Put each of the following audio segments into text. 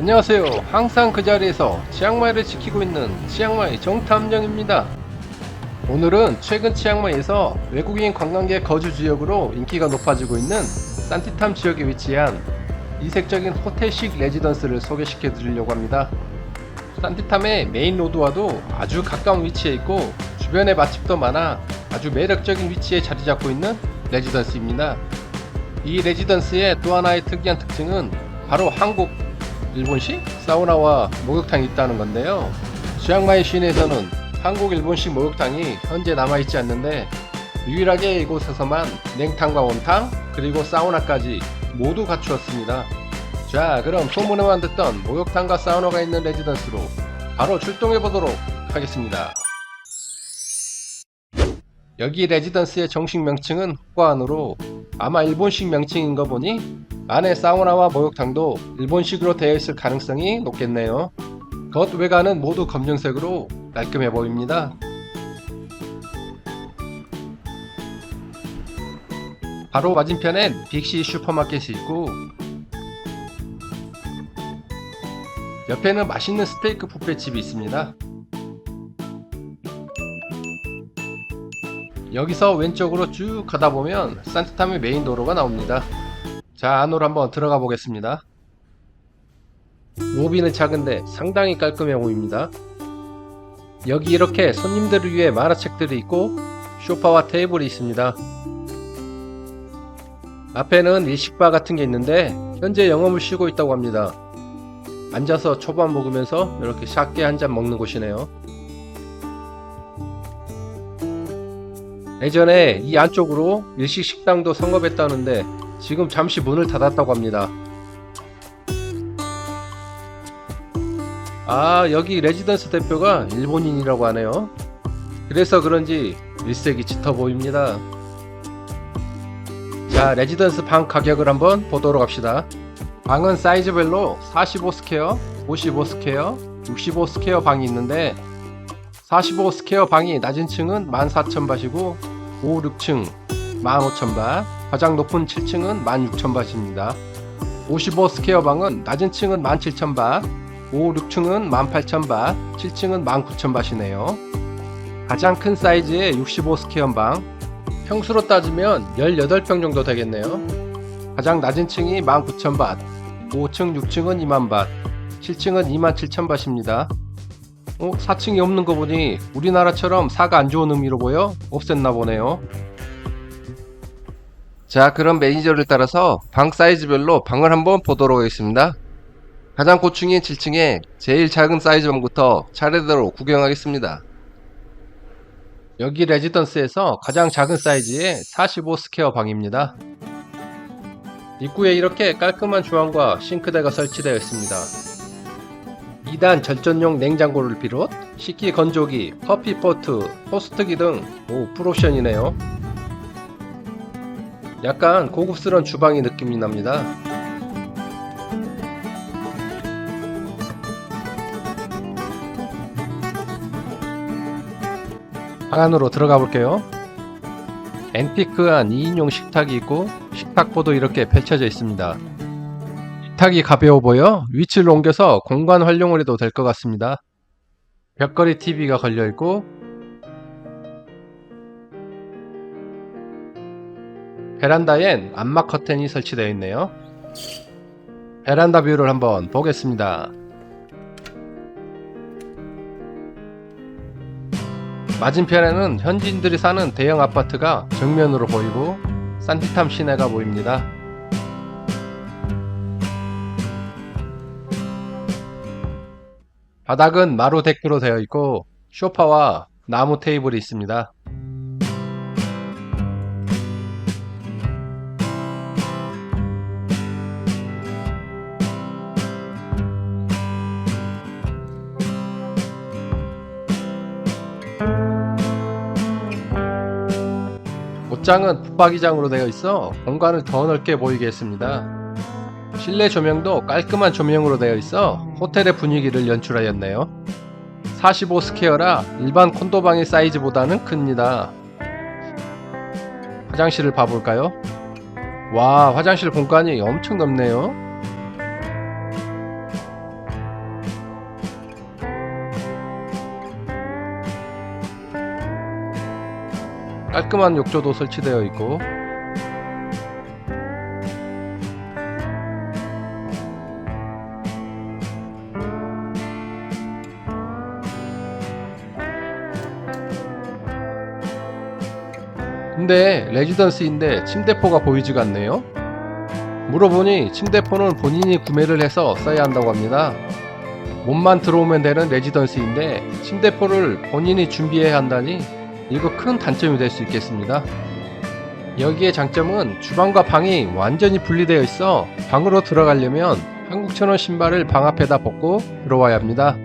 안녕하세요. 항상 그 자리에서 치앙마이를 지키고 있는 치앙마이 정탐정입니다. 오늘은 최근 치앙마이에서 외국인 관광객 거주 지역으로 인기가 높아지고 있는 산티탐 지역에 위치한 이색적인 호텔식 레지던스를 소개시켜 드리려고 합니다. 산티탐의 메인 로드와도 아주 가까운 위치에 있고 주변에 맛집도 많아 아주 매력적인 위치에 자리 잡고 있는 레지던스입니다. 이 레지던스의 또 하나의 특이한 특징은 바로 한국 일본식 사우나와 목욕탕이 있다는 건데요. 치앙마이 시내에서는 한국 일본식 목욕탕이 현재 남아있지 않는데 유일하게 이곳에서만 냉탕과 온탕 그리고 사우나까지 모두 갖추었습니다. 자 그럼 소문에만 듣던 목욕탕과 사우나가 있는 레지던스로 바로 출동해 보도록 하겠습니다. 여기 레지던스의 정식 명칭은 호관으로 아마 일본식 명칭인 거 보니 안에 사우나와 목욕탕도 일본식으로 되어 있을 가능성이 높겠네요. 겉 외관은 모두 검정색으로 깔끔해 보입니다. 바로 맞은편엔 빅시 슈퍼마켓이 있고 옆에는 맛있는 스테이크 뷔페집이 있습니다. 여기서 왼쪽으로 쭉 가다 보면 산티탐의 메인 도로가 나옵니다. 자 안으로 한번 들어가 보겠습니다. 로비는 작은데 상당히 깔끔해 보입니다. 여기 이렇게 손님들을 위해 만화책들이 있고 소파와 테이블이 있습니다. 앞에는 일식바 같은 게 있는데 현재 영업을 쉬고 있다고 합니다. 앉아서 초밥 먹으면서 이렇게 샷게 한 잔 먹는 곳이네요. 예전에 이 안쪽으로 일식 식당도 성업했다는데 지금 잠시 문을 닫았다고 합니다. 아, 여기 레지던스 대표가 일본인이라고 하네요. 그래서 그런지 일색이 짙어 보입니다. 자, 레지던스 방 가격을 한번 보도록 합시다. 방은 사이즈별로 45 스퀘어, 55 스퀘어, 65 스퀘어 방이 있는데 45 스퀘어 방이 낮은 층은 14,000바시고 5, 6층 15,000바, 가장 높은 7층은 16,000바시입니다. 55 스퀘어 방은 낮은 층은 17,000바, 5, 6층은 18,000바, 7층은 19,000바시네요. 가장 큰 사이즈의 65 스퀘어 방, 평수로 따지면 18평 정도 되겠네요. 가장 낮은 층이 19,000바, 5층, 6층은 2만바, 7층은 27,000바시입니다. 어, 4층이 없는 거 보니 우리나라처럼 사가 안 좋은 의미로 보여 없앴나 보네요. 자, 그럼 매니저를 따라서 방 사이즈별로 방을 한번 보도록 하겠습니다. 가장 고층인 7층에 제일 작은 사이즈 방부터 차례대로 구경하겠습니다. 여기 레지던스에서 가장 작은 사이즈의 45 스퀘어 방입니다. 입구에 이렇게 깔끔한 주방과 싱크대가 설치되어 있습니다. 2단 절전용 냉장고를 비롯 식기 건조기, 커피 포트, 토스트기 등 오, 풀옵션이네요. 약간 고급스러운 주방의 느낌이 납니다. 방 안으로 들어가 볼게요. 앤티크한 2인용 식탁이 있고 식탁보도 이렇게 펼쳐져 있습니다. 식탁이 가벼워 보여 위치를 옮겨서 공간 활용을 해도 될 것 같습니다. 벽걸이 TV가 걸려 있고 베란다엔 암막 커튼이 설치되어 있네요. 베란다 뷰를 한번 보겠습니다. 맞은편에는 현지인들이 사는 대형 아파트가 정면으로 보이고 산티탐 시내가 보입니다. 바닥은 마루 데크로 되어 있고 소파와 나무 테이블이 있습니다. 옷장은 붙박이장으로 되어 있어 공간을 더 넓게 보이게 했습니다. 실내 조명도 깔끔한 조명으로 되어 있어 호텔의 분위기를 연출하였네요. 45 스퀘어라 일반 콘도방의 사이즈보다는 큽니다. 화장실을 봐볼까요? 와, 화장실 공간이 엄청 넓네요. 깔끔한 욕조도 설치되어 있고 근데 레지던스인데 침대포가 보이지가 않네요. 물어보니 침대포는 본인이 구매를 해서 써야 한다고 합니다. 몸만 들어오면 되는 레지던스인데 침대포를 본인이 준비해야 한다니 이거 큰 단점이 될 수 있겠습니다. 여기의 장점은 주방과 방이 완전히 분리되어 있어 방으로 들어가려면 한국천원 신발을 방 앞에다 벗고 들어와야 합니다.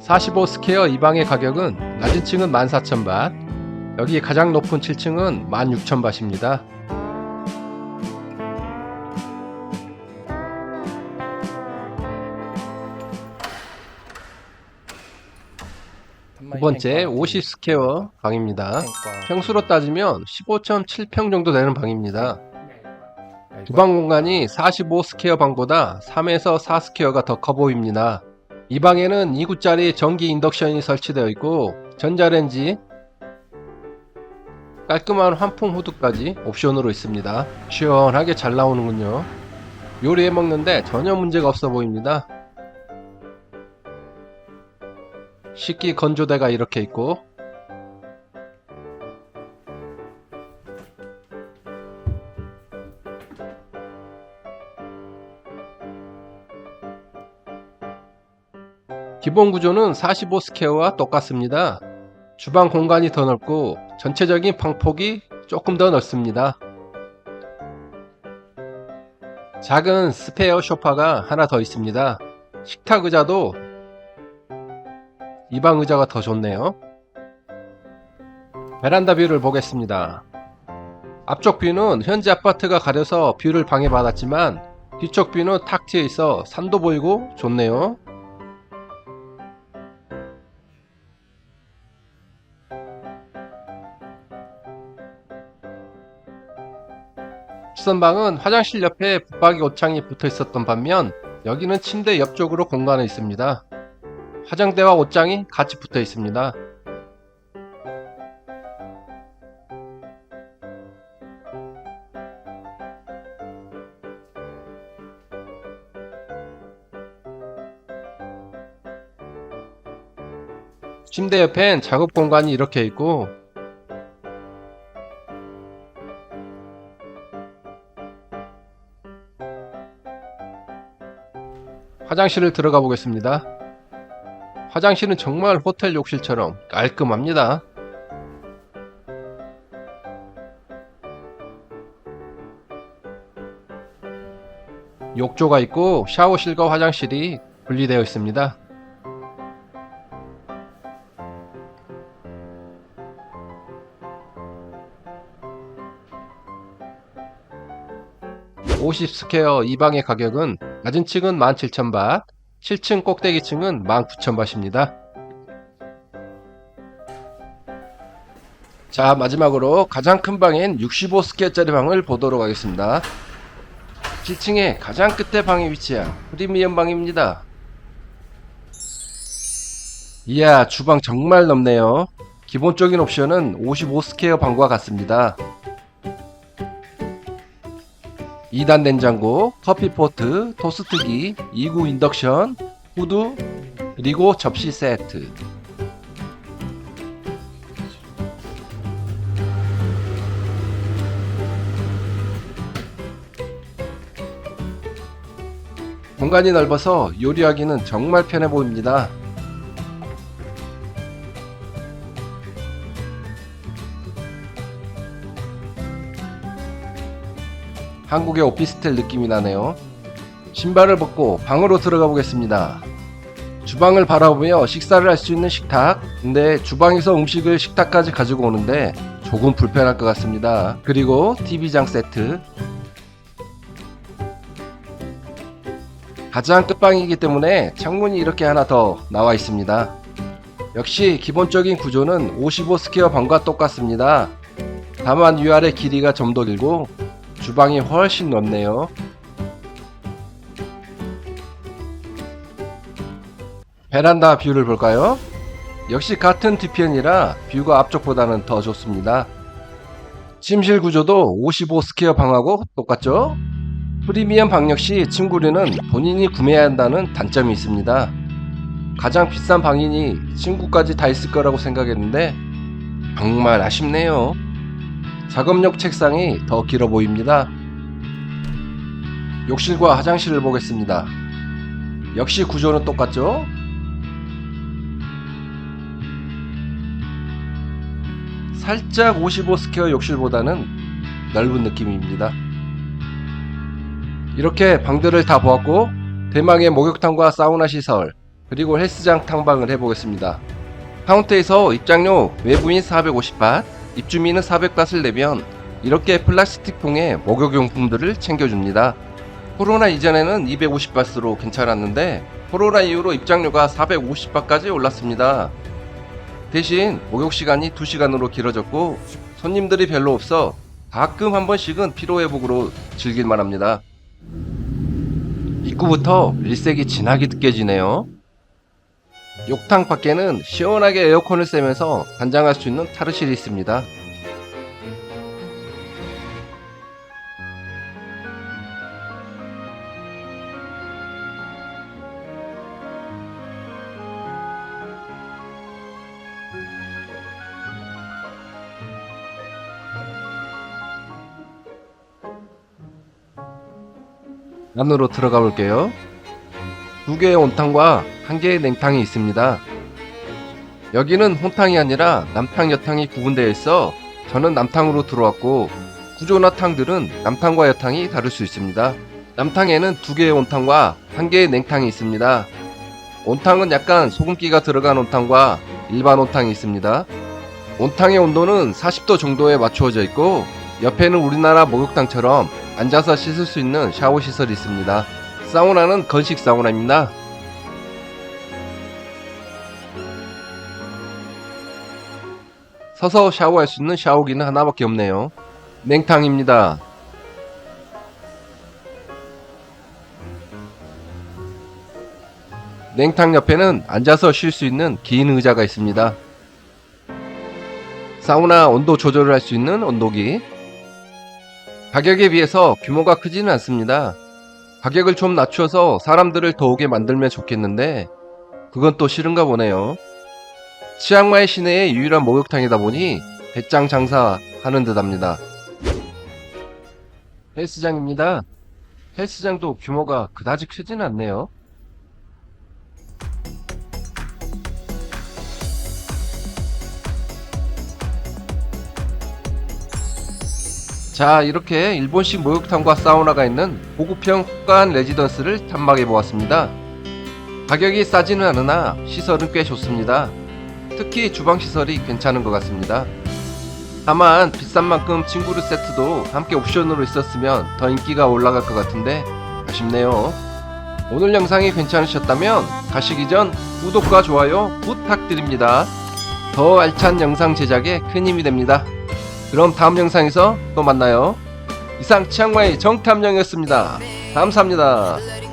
45 스퀘어 이 방의 가격은 낮은 층은 14,000바, 여기 가장 높은 7층은 16,000바입니다. 두 번째 50 스퀘어 방입니다. 평수로 따지면 15.7평 정도 되는 방입니다. 주방 공간이 45 스퀘어 방보다 3에서 4 스퀘어가 더 커 보입니다. 이 방에는 2구짜리 전기 인덕션이 설치되어 있고 전자레인지, 깔끔한 환풍 후드까지 옵션으로 있습니다. 시원하게 잘 나오는군요. 요리해 먹는데 전혀 문제가 없어 보입니다. 식기 건조대가 이렇게 있고 기본 구조는 45 스퀘어와 똑같습니다. 주방 공간이 더 넓고 전체적인 방폭이 조금 더 넓습니다. 작은 스페어 소파가 하나 더 있습니다. 식탁 의자도 이 방 의자가 더 좋네요. 베란다 뷰를 보겠습니다. 앞쪽 뷰는 현재 아파트가 가려서 뷰를 방해받았지만 뒤쪽 뷰는 탁 트여 있어 산도 보이고 좋네요. 주선방은 화장실 옆에 붙박이 옷장이 붙어 있었던 반면 여기는 침대 옆쪽으로 공간이 있습니다. 화장대와 옷장이 같이 붙어 있습니다. 침대 옆엔 작업 공간이 이렇게 있고 화장실을 들어가 보겠습니다. 화장실은 정말 호텔 욕실처럼 깔끔합니다. 욕조가 있고 샤워실과 화장실이 분리되어 있습니다. (50 스퀘어) 이 방의 가격은 낮은 층은 17,000바, 7층 꼭대기층은 19,000바입니다. 자, 마지막으로 가장 큰 방인 65스퀘어짜리 방을 보도록 하겠습니다. 7층에 가장 끝에 방에 위치한 프리미엄 방입니다. 이야, 주방 정말 넓네요. 기본적인 옵션은 55스퀘어 방과 같습니다. 2단 냉장고, 커피포트, 토스트기, 2구 인덕션, 후드, 그리고 접시 세트. 공간이 넓어서 요리하기는 정말 편해 보입니다. 한국의 오피스텔 느낌이 나네요. 신발을 벗고 방으로 들어가 보겠습니다. 주방을 바라보며 식사를 할 수 있는 식탁. 근데 주방에서 음식을 식탁까지 가지고 오는데 조금 불편할 것 같습니다. 그리고 TV장 세트. 가장 끝방이기 때문에 창문이 이렇게 하나 더 나와 있습니다. 역시 기본적인 구조는 55 스퀘어 방과 똑같습니다. 다만 위아래 길이가 좀 더 길고 주방이 훨씬 넓네요. 베란다 뷰를 볼까요? 역시 같은 뒤편이라 뷰가 앞쪽보다는 더 좋습니다. 침실 구조도 55 스퀘어 방하고 똑같죠? 프리미엄 방 역시 침구류는 본인이 구매해야 한다는 단점이 있습니다. 가장 비싼 방이니 침구까지 다 있을 거라고 생각했는데 정말 아쉽네요. 작업용 책상이 더 길어 보입니다. 욕실과 화장실을 보겠습니다. 역시 구조는 똑같죠? 살짝 55 스퀘어 욕실보다는 넓은 느낌입니다. 이렇게 방들을 다 보았고 대망의 목욕탕과 사우나 시설 그리고 헬스장 탕방을 해보겠습니다. 카운터에서 입장료 외부인 450밭, 입주민은 400밭을 내면 이렇게 플라스틱 통에 목욕용품들을 챙겨줍니다. 코로나 이전에는 250밭으로 괜찮았는데 코로나 이후로 입장료가 450밭까지 올랐습니다. 대신 목욕 시간이 2시간으로 길어졌고 손님들이 별로 없어 가끔 한 번씩은 피로회복으로 즐길만 합니다. 입구부터 일색이 진하게 느껴지네요. 욕탕 밖에는 시원하게 에어컨을 쐬면서 단장할 수 있는 타르실이 있습니다. 안으로 들어가 볼게요. 두 개의 온탕과 한 개의 냉탕이 있습니다. 여기는 혼탕이 아니라 남탕, 여탕이 구분되어 있어 저는 남탕으로 들어왔고 구조나 탕들은 남탕과 여탕이 다를 수 있습니다. 남탕에는 두 개의 온탕과 한 개의 냉탕이 있습니다. 온탕은 약간 소금기가 들어간 온탕과 일반 온탕이 있습니다. 온탕의 온도는 40도 정도에 맞추어져 있고 옆에는 우리나라 목욕탕처럼 앉아서 씻을 수 있는 샤워 시설이 있습니다. 사우나는 건식 사우나입니다. 서서 샤워할 수 있는 샤워기는 하나밖에 없네요. 냉탕입니다. 냉탕 옆에는 앉아서 쉴 수 있는 긴 의자가 있습니다. 사우나 온도 조절을 할 수 있는 온도기. 가격에 비해서 규모가 크지는 않습니다. 가격을 좀 낮춰서 사람들을 더 오게 만들면 좋겠는데 그건 또 싫은가 보네요. 치앙마이 시내의 유일한 목욕탕이다 보니 배짱 장사 하는 듯합니다. 헬스장입니다. 헬스장도 규모가 그다지 크진 않네요. 자 이렇게 일본식 목욕탕과 사우나가 있는 고급형 호간 레지던스를 탐방해 보았습니다. 가격이 싸지는 않으나 시설은 꽤 좋습니다. 특히 주방 시설이 괜찮은 것 같습니다. 다만 비싼 만큼 친구르 세트도 함께 옵션으로 있었으면 더 인기가 올라갈 것 같은데 아쉽네요. 오늘 영상이 괜찮으셨다면 가시기 전 구독과 좋아요 부탁드립니다. 더 알찬 영상 제작에 큰 힘이 됩니다. 그럼 다음 영상에서 또 만나요. 이상 치앙마이 정탐정이었습니다. 감사합니다.